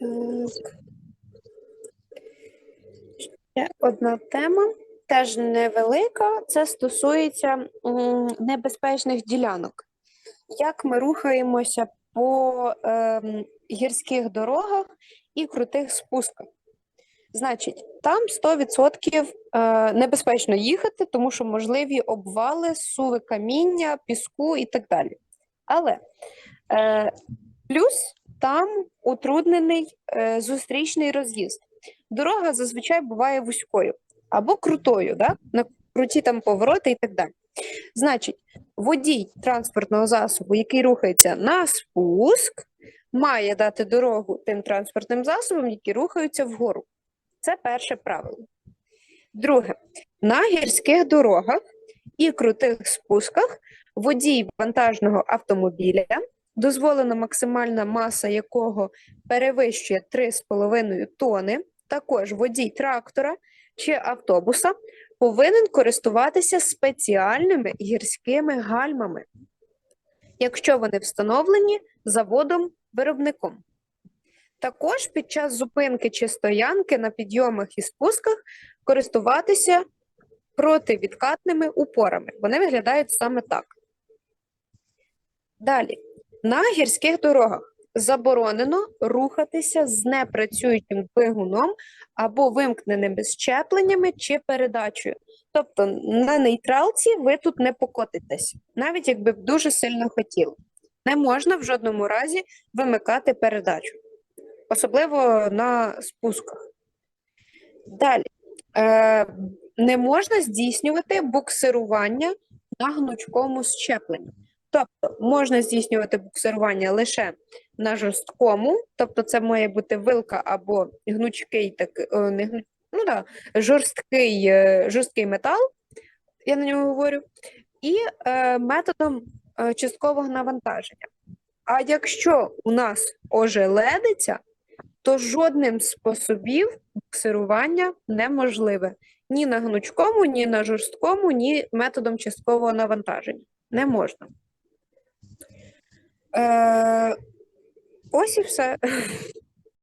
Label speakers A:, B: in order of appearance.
A: Так. Ще одна тема, теж невелика. Це стосується небезпечних ділянок. Як ми рухаємося по ем, гірських дорогах і крутих спусках? Значить, там 100% е, небезпечно їхати, тому що можливі обвали, суви каміння, піску і так далі. Але е, плюс там утруднений е, зустрічний роз'їзд. Дорога зазвичай буває вузькою або крутою, да? на круті там повороти і так далі. Значить, водій транспортного засобу, який рухається на спуск, має дати дорогу тим транспортним засобам, які рухаються вгору. Це перше правило. Друге, на гірських дорогах і крутих спусках водій вантажного автомобіля, дозволена максимальна маса якого перевищує 3,5 тони, також водій трактора чи автобуса повинен користуватися спеціальними гірськими гальмами, якщо вони встановлені заводом-виробником. Також під час зупинки чи стоянки на підйомах і спусках користуватися противідкатними упорами. Вони виглядають саме так. Далі, на гірських дорогах заборонено рухатися з непрацюючим двигуном або вимкненими щепленнями чи передачею. Тобто на нейтралці ви тут не покотитесь, навіть якби б дуже сильно хотіли. Не можна в жодному разі вимикати передачу, особливо на спусках. Далі, е, не можна здійснювати буксирування на гнучкому щепленні. Тобто можна здійснювати буксирування лише на жорсткому, тобто це має бути вилка або гнучкий, так, е, не ну да, жорсткий, е, жорсткий метал, я на нього говорю, і е, методом е, часткового навантаження. А якщо у нас ожеледиться, то жодним способів буксирування неможливе ні на гнучкому, ні на жорсткому, ні методом часткового навантаження. Не можна. Е, ось і все.